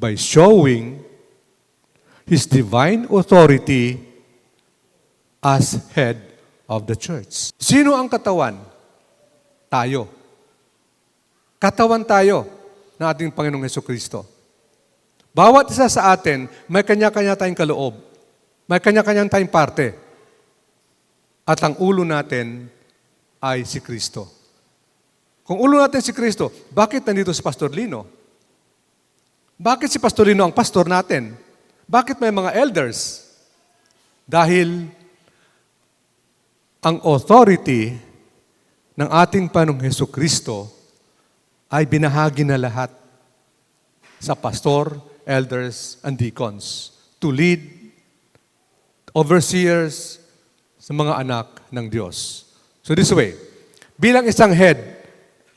by showing His divine authority as head of the church. Sino ang katawan? Tayo. Katawan tayo ng ating Panginoong Heso Kristo. Bawat isa sa atin, may kanya-kanya tayong kaloob. May kanya-kanyang tayong parte. At ang ulo natin ay si Kristo. Kung ulo natin si Kristo, bakit nandito si Pastor Lino? Bakit si Pastor Lino ang pastor natin? Bakit may mga elders? Dahil ang authority ng ating Panong Heso Kristo ay binahagi na lahat sa pastor, elders, and deacons to lead overseers sa mga anak ng Diyos. So this way, bilang isang head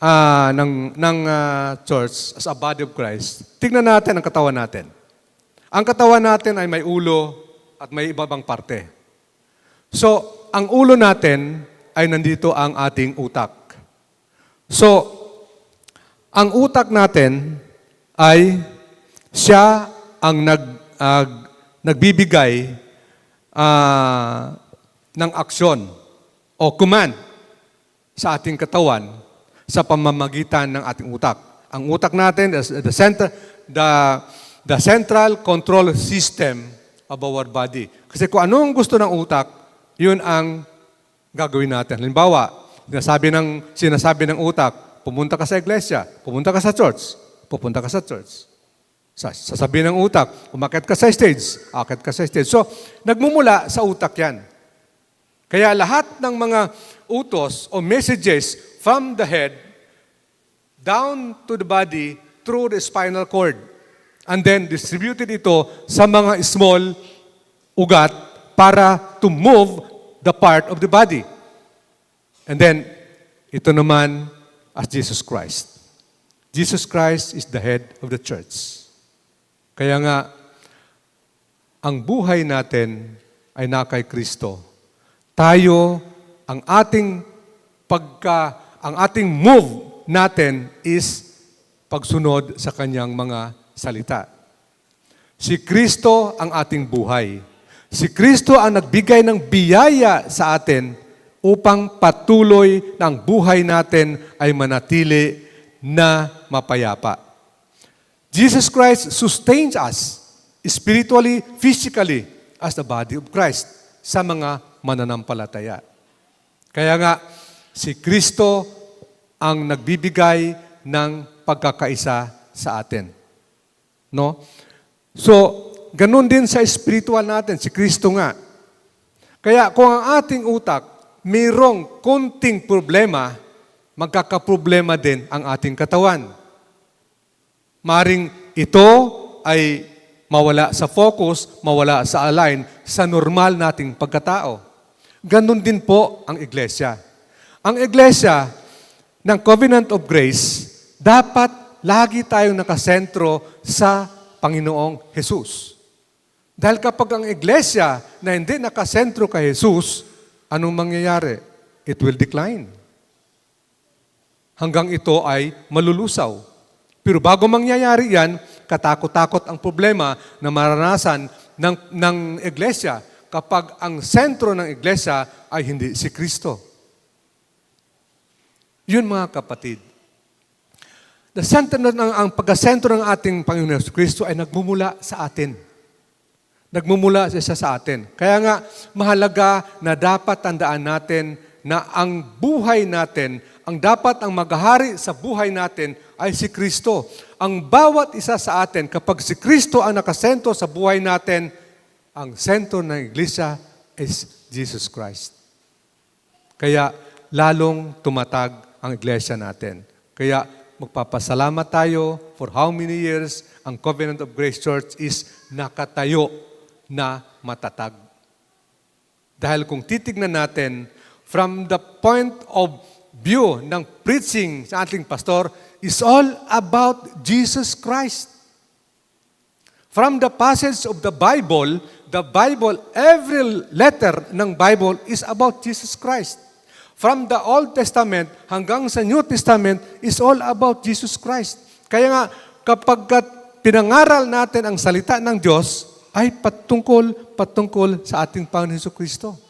ah, ng, ng ah, church as a body of Christ, tignan natin ang katawan natin. Ang katawan natin ay may ulo at may iba bang parte. So, ang ulo natin ay nandito ang ating utak. So, ang utak natin ay siya ang nag, ag- nagbibigay ah, ng aksyon o command sa ating katawan sa pamamagitan ng ating utak. Ang utak natin is the center the the central control system of our body. Kasi kung ano ang gusto ng utak, yun ang gagawin natin. Halimbawa, sinasabi ng sinasabi ng utak, pumunta ka sa iglesia, pumunta ka sa church, pupunta ka sa church. Sa, sasabihin ng utak, umakit ka sa stage, akit ka sa stage. So, nagmumula sa utak yan. Kaya lahat ng mga utos o messages from the head down to the body through the spinal cord. And then distributed ito sa mga small ugat para to move the part of the body. And then, ito naman as Jesus Christ. Jesus Christ is the head of the church. Kaya nga, ang buhay natin ay na kay Kristo. Tayo, ang ating pagka, ang ating move natin is pagsunod sa kanyang mga salita. Si Kristo ang ating buhay. Si Kristo ang nagbigay ng biyaya sa atin upang patuloy ng buhay natin ay manatili na mapayapa. Jesus Christ sustains us spiritually, physically as the body of Christ sa mga mananampalataya. Kaya nga, si Kristo ang nagbibigay ng pagkakaisa sa atin. No? So, ganun din sa spiritual natin, si Kristo nga. Kaya kung ang ating utak mayroong konting problema, magkakaproblema din ang ating katawan. Maring ito ay mawala sa focus, mawala sa align sa normal nating pagkatao. Ganon din po ang iglesia. Ang iglesia ng Covenant of Grace, dapat lagi tayong nakasentro sa Panginoong Jesus. Dahil kapag ang iglesia na hindi nakasentro kay Jesus, anong mangyayari? It will decline. Hanggang ito ay malulusaw. Pero bago mangyayari yan, katakot-takot ang problema na maranasan ng, ng iglesia kapag ang sentro ng iglesia ay hindi si Kristo. Yun mga kapatid. The center ng ang pagkasentro ng ating Panginoon Yesu Kristo ay nagmumula sa atin. Nagmumula siya sa atin. Kaya nga, mahalaga na dapat tandaan natin na ang buhay natin, ang dapat ang maghahari sa buhay natin ay si Kristo. Ang bawat isa sa atin, kapag si Kristo ang nakasentro sa buhay natin, ang sentro ng iglesia is Jesus Christ. Kaya lalong tumatag ang iglesia natin. Kaya magpapasalamat tayo for how many years ang Covenant of Grace Church is nakatayo na matatag. Dahil kung titignan natin, from the point of view ng preaching sa ating pastor, is all about Jesus Christ. From the passage of the Bible, the Bible, every letter ng Bible is about Jesus Christ. From the Old Testament hanggang sa New Testament is all about Jesus Christ. Kaya nga, kapag pinangaral natin ang salita ng Diyos ay patungkol, patungkol sa ating Panginoon Kristo.